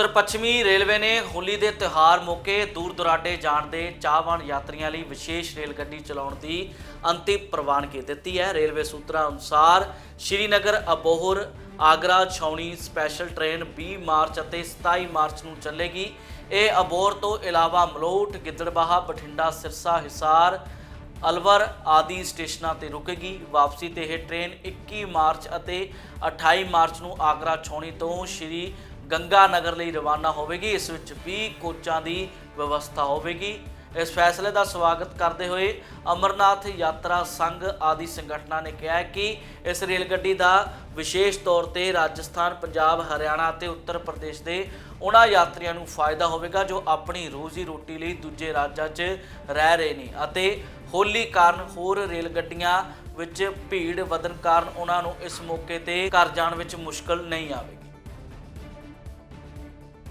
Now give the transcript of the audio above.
ਉੱਤਰ ਪੱਛਮੀ ਰੇਲਵੇ ਨੇ ਹੋਲੀ ਦੇ ਤਿਉਹਾਰ ਮੌਕੇ ਦੂਰ ਦੁਰਾਡੇ ਜਾਣ ਦੇ ਚਾਹਵਾਨ ਯਾਤਰੀਆਂ ਲਈ ਵਿਸ਼ੇਸ਼ ਰੇਲ ਗੱਡੀ ਚਲਾਉਣ ਦੀ ਅੰਤਿਮ ਪ੍ਰਵਾਨਗੀ ਦਿੱਤੀ ਹੈ। ਰੇਲਵੇ ਸੂਤਰਾਂ ਅਨੁਸਾਰ ਸ਼੍ਰੀਨਗਰ, ਅਬੋਹਰ, ਆਗਰਾ, ਛਾਉਣੀ ਸਪੈਸ਼ਲ ਟ੍ਰੇਨ 20 ਮਾਰਚ ਅਤੇ 27 ਮਾਰਚ ਨੂੰ ਚੱਲੇਗੀ। ਇਹ ਅਬੋਹਰ ਤੋਂ ਇਲਾਵਾ ਮਲੋਟ, ਗਿੱਦੜਬਾਹਾ, ਬਠਿੰਡਾ, ਸਿਰਸਾ, ਹਿਸਾਰ, ਅਲਵਰ ਆਦਿ ਸਟੇਸ਼ਨਾਂ ਤੇ ਰੁਕੇਗੀ। ਵਾਪਸੀ ਤੇ ਇਹ ਟ੍ਰੇਨ 21 ਮਾਰਚ ਅਤੇ 28 ਮਾਰਚ ਨੂੰ ਆਗਰਾ, ਛਾਉਣੀ ਤੋਂ ਸ਼੍ਰੀ ਗੰਗਾ ਨਗਰ ਲਈ ਰਵਾਨਾ ਹੋਵੇਗੀ, ਇਸ ਵਿੱਚ 20 ਕੋਚਾਂ ਦੀ ਵਿਵਸਥਾ ਹੋਵੇਗੀ। ਇਸ ਫੈਸਲੇ ਦਾ ਸਵਾਗਤ ਕਰਦੇ ਹੋਏ ਅਮਰਨਾਥ ਯਾਤਰਾ ਸੰਘ ਆਦਿ ਸੰਗਠਨਾਂ ਨੇ ਕਿਹਾ ਹੈ ਕਿ ਇਸ ਰੇਲ ਗੱਡੀ ਦਾ ਵਿਸ਼ੇਸ਼ ਤੌਰ ਤੇ ਰਾਜਸਥਾਨ, ਪੰਜਾਬ, ਹਰਿਆਣਾ ਅਤੇ ਉੱਤਰ ਪ੍ਰਦੇਸ਼ ਦੇ ਉਹਨਾਂ ਯਾਤਰੀਆਂ ਨੂੰ ਫਾਇਦਾ ਹੋਵੇਗਾ, ਜੋ ਆਪਣੀ ਰੋਜ਼ੀ ਰੋਟੀ ਲਈ ਦੂਜੇ ਰਾਜਾਂ 'ਚ ਰਹਿ ਰਹੇ ਨੇ ਅਤੇ ਹੋਲੀ ਕਾਰਨ ਹੋਰ ਰੇਲ ਗੱਡੀਆਂ ਵਿੱਚ ਭੀੜ ਵਧਣ ਕਾਰਨ ਉਹਨਾਂ ਨੂੰ ਇਸ ਮੌਕੇ ਤੇ ਘਰ ਜਾਣ ਵਿੱਚ ਮੁਸ਼ਕਲ ਨਹੀਂ ਆਵੇਗੀ।